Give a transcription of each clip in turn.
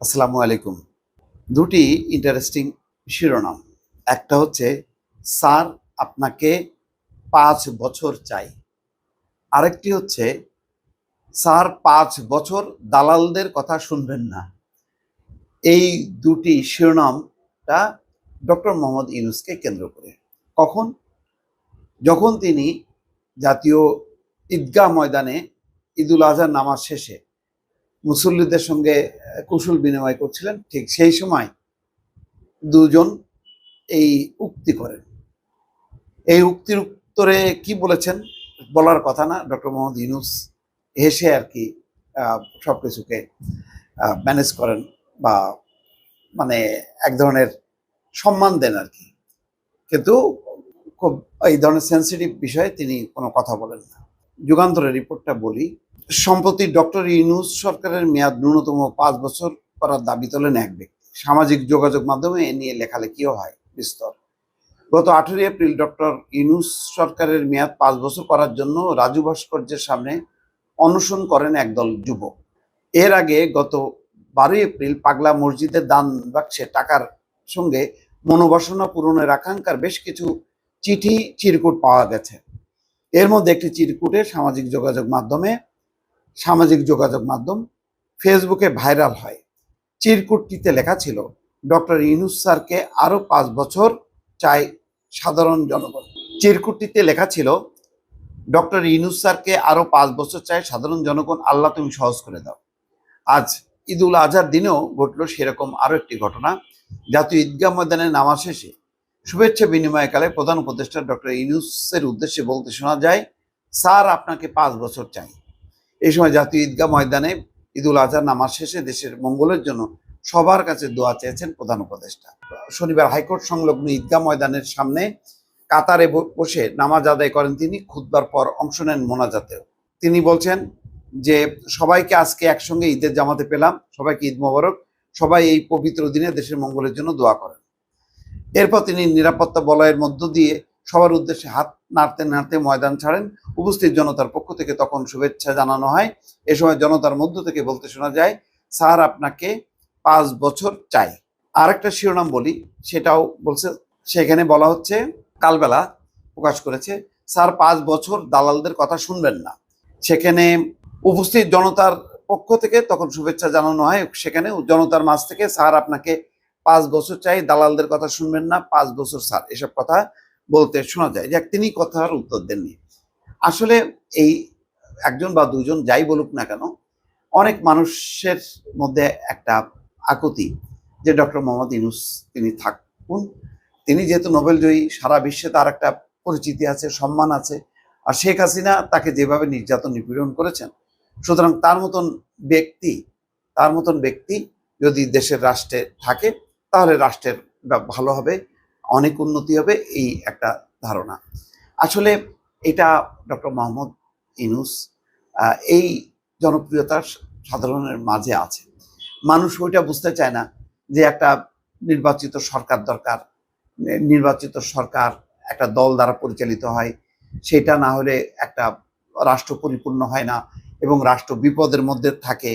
আসসালামু আলাইকুম। দুটি ইন্টারেস্টিং শিরোনাম। একটা হচ্ছে, স্যার, আপনাকে পাঁচ বছর চাই। আরেকটি হচ্ছে, স্যার, পাঁচ বছর দালালদের কথা শুনবেন না। এই দুটি শিরোনামটা ডক্টর মোহাম্মদ ইউনুসকে কেন্দ্র করে। কখন? যখন তিনি জাতীয় ঈদগাহ ময়দানে ঈদুল আজহার নামাজ শেষে মুসল্লিদের সঙ্গে কুশল বিনিময় করছিলেন, ঠিক সেই সময় দুজন এই উক্তি করেন। এই উক্তির উত্তরে কি বলেছেন বলার কথা না, ডক্টর মোহাম্মদ ইউনুস হেসে আর কি সব কিছুকে ম্যানেজ করেন বা মানে এক ধরনের সম্মান দেন আর কি। কিন্তু খুব এই ধরনের সেন্সিটিভ বিষয়ে তিনি কোনো কথা বলেন না। যুগান্তরের রিপোর্টটা বলি সম্প্রতি ডক্টর ইউনুস সরকারের মেয়াদ ন্যূনতম পাঁচ বছর করার দাবি তোলেন এক ব্যক্তি। সামাজিক যোগাযোগ মাধ্যমে এ নিয়ে লেখালেখিও হয় বিস্তর। গত আঠেরোই এপ্রিল ডক্টর ইউনুস সরকারের মেয়াদ পাঁচ বছর করার জন্য রাজু ভাস্কর্যের সামনে অনশন করেন একদল যুবক। এর আগে গত বারোই এপ্রিল পাগলা মসজিদের দান বাক্সে টাকার সঙ্গে মনোবাসনা পূরণের আকাঙ্ক্ষার বেশ কিছু চিঠি, চিরকুট পাওয়া গেছে। এর মধ্যে একটি চিরকুটে সামাজিক যোগাযোগ মাধ্যমে সামাজিক যোগাযোগ মাধ্যম ফেসবুকে ভাইরাল হয়। চিরকুটটিতে লেখা ছিল, ডক্টর ইউনুস স্যারকে আরও পাঁচ বছর চাই সাধারণ জনগণ। চিরকুটটিতে লেখা ছিল, ডক্টর ইনুস স্যারকে আরও পাঁচ বছর চাই সাধারণ জনগণ, আল্লাহ তুমি সহজ করে দাও। আজ ঈদুল আজহার দিনেও ঘটল সেরকম আরও একটি ঘটনা। জাতীয় ঈদগাহ ময়দানে নামা শেষে শুভেচ্ছা বিনিময়কালে প্রধান উপদেষ্টা ডক্টর ইনুসের উদ্দেশ্যে বলতে শোনা যায়, স্যার, আপনাকে পাঁচ বছর চাই। এই সময় জাতীয় ঈদগাহ ময়দানে ঈদুল আজহার নামাজ শেষে দেশের মঙ্গলের জন্য সবার কাছে দোয়া চেয়েছেন প্রধান উপদেষ্টা। শনিবার হাইকোর্ট সংলগ্ন ঈদগাহ ময়দানের সামনে কাতারে বসে নামাজ আদায় করেন তিনি খুদবার পর অংশ নেন মোনাজাতেও। তিনি বলছেন যে, সবাইকে আজকে একসঙ্গে ঈদের জামাতে পেলাম, সবাইকে ঈদ মোবারক, সবাই এই পবিত্র দিনে দেশের মঙ্গলের জন্য দোয়া করেন। এরপর তিনি নিরাপত্তা বলয়ের মধ্য দিয়ে সবার উদ্দেশ্যে হাত নাড়তে নাড়তে ময়দান ছাড়েন। উপস্থিত জনতার পক্ষ থেকে তখন শুভেচ্ছা জানানো হয়। এ সময় জনতার মধ্য থেকে বলতে শোনা যায়, স্যার, আপনাকে পাঁচ বছর চাই। আরেকটা শিরোনাম বলি, সেটাও বলছে, সেখানে বলা হচ্ছে, কালবেলা প্রকাশ করেছে, স্যার, পাঁচ বছর দালালদের কথা শুনবেন না। সেখানে উপস্থিত জনতার পক্ষ থেকে তখন শুভেচ্ছা জানানো হয়, সেখানে জনতার মাঝ থেকে, স্যার, আপনাকে পাঁচ বছর চাই, দালালদের কথা শুনবেন না, পাঁচ বছর, স্যার। এসব কথা বলতে শোনা যায় যাক তিনি কথার উত্তর দেননি। আসলে এই একজন বা দুজন যাই বলুক না কেন, অনেক মানুষের মধ্যে একটা আকুতি যে ডক্টর মোহাম্মদ ইউনুস তিনি থাকুন। তিনি যেহেতু নোবেল জয়ী, সারা বিশ্বে তার একটা পরিচিতি আছে, সম্মান আছে। আর শেখ হাসিনা তাকে যেভাবে নির্যাতন নিপীড়ন করেছেন, সুতরাং তার মতন ব্যক্তি, তার মতন ব্যক্তি যদি দেশের রাষ্ট্রে থাকে, তাহলে রাষ্ট্রের ভালো হবে। অনেক উন্নতি হবে, এই একটা ধারণা। আসলে এটা ডক্টর মোহাম্মদ ইনুস এই জনপ্রিয়তা সাধারণের মাঝে আছে। মানুষ ওইটা বুঝতে চায় না যে একটা নির্বাচিত সরকার দরকার নির্বাচিত সরকার একটা দল দ্বারা পরিচালিত হয়, সেটা না হলে একটা রাষ্ট্র পরিপূর্ণ হয় না এবং রাষ্ট্র বিপদের মধ্যে থাকে।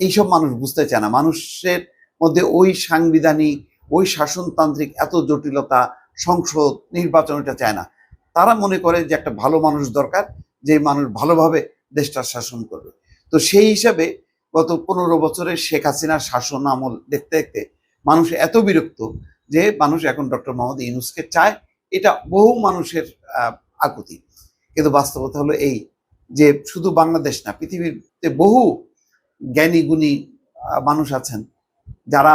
এইসব মানুষ বুঝতে চায় না। মানুষের মধ্যে ওই সাংবিধানিক ওই শাসনতান্ত্রিক এত জটিলতা সংসদ নির্বাচন এটা চায় না। তারা মনে করে যে একটা ভালো মানুষ দরকার, যে মানুষ ভালোভাবে দেশটা শাসন করবে। তো সেই হিসাবে গত পনেরো বছরের শেখ হাসিনার শাসন আমল দেখতে দেখতে মানুষ এত বিরক্ত যে মানুষ এখন ডক্টর মোহাম্মদ ইউনুসকে চায়, এটা বহু মানুষের আকুতি। কিন্তু বাস্তবতা হলো এই যে শুধু বাংলাদেশ না, পৃথিবীতে বহু জ্ঞানী গুণী মানুষ আছেন যারা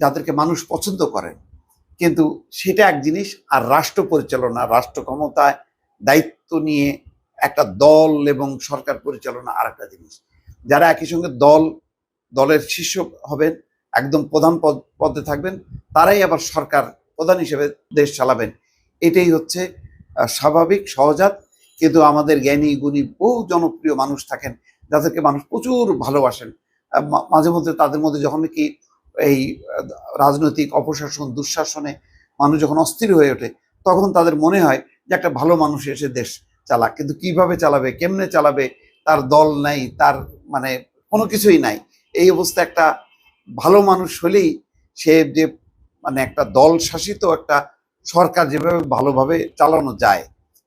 যাদেরকে মানুষ পছন্দ করে। কিন্তু সেটা এক জিনিস, আর রাষ্ট্র পরিচালনা, রাষ্ট্র ক্ষমতায় দায়িত্ব নিয়ে একটা দল এবং সরকার পরিচালনা আর একটা জিনিস। যারা একই সঙ্গে দল, দলের শীর্ষ হবেন, একদম প্রধান পদ, পদে থাকবেন, তারাই আবার সরকার প্রধান হিসেবে দেশ চালাবেন। এটাই হচ্ছে স্বাভাবিক, সহজাত, কিন্তু আমাদের জ্ঞানী, গুণী বহু জনপ্রিয় মানুষ থাকেন, যাদেরকে মানুষ প্রচুর ভালোবাসেন। মাঝে মধ্যে তাদের মধ্যে যখন কি এই রাজনৈতিক অপশাসন, দুঃশাসনে মানুষ যখন অস্থির হয়ে ওঠে, তখন তাদের মনে হয় যে একটা ভালো মানুষ এসে দেশ চালাক। কিন্তু কীভাবে চালাবে, কেমনে চালাবে, তার দল নাই, তার মানে কোনো কিছুই নাই। এই অবস্থা একটা ভালো মানুষ হলেই সে যে মানে একটা দল শাসিত একটা সরকার যেভাবে ভালোভাবে চালানো যায়,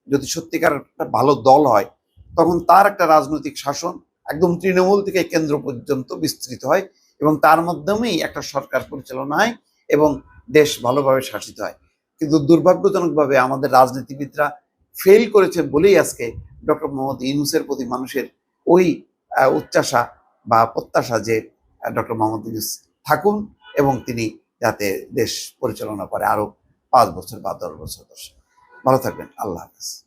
যদি সত্যিকার একটা ভালো দল হয়, তখন তার একটা রাজনৈতিক শাসন একদম তৃণমূল থেকে কেন্দ্র পর্যন্ত বিস্তৃত হয়। এবং তার মাধ্যমেই একটা সরকার পরিচালনা হয় এবং দেশ ভালোভাবে শাসিত হয়। কিন্তু দুর্ভাগ্যজনকভাবে আমাদের রাজনীতিবিদরা ফেল করেছে বলেই আজকে ডক্টর মোহাম্মদ ইউনুসের প্রতি মানুষের ওই উচ্চাসা বা প্রত্যাশা যে ডক্টর মোহাম্মদ ইউনুস থাকুন এবং তিনি যাতে দেশ পরিচালনা করে আরও পাঁচ বছর বা দশ বছর দশ। ভালো থাকবেন। আল্লাহ হাফেজ।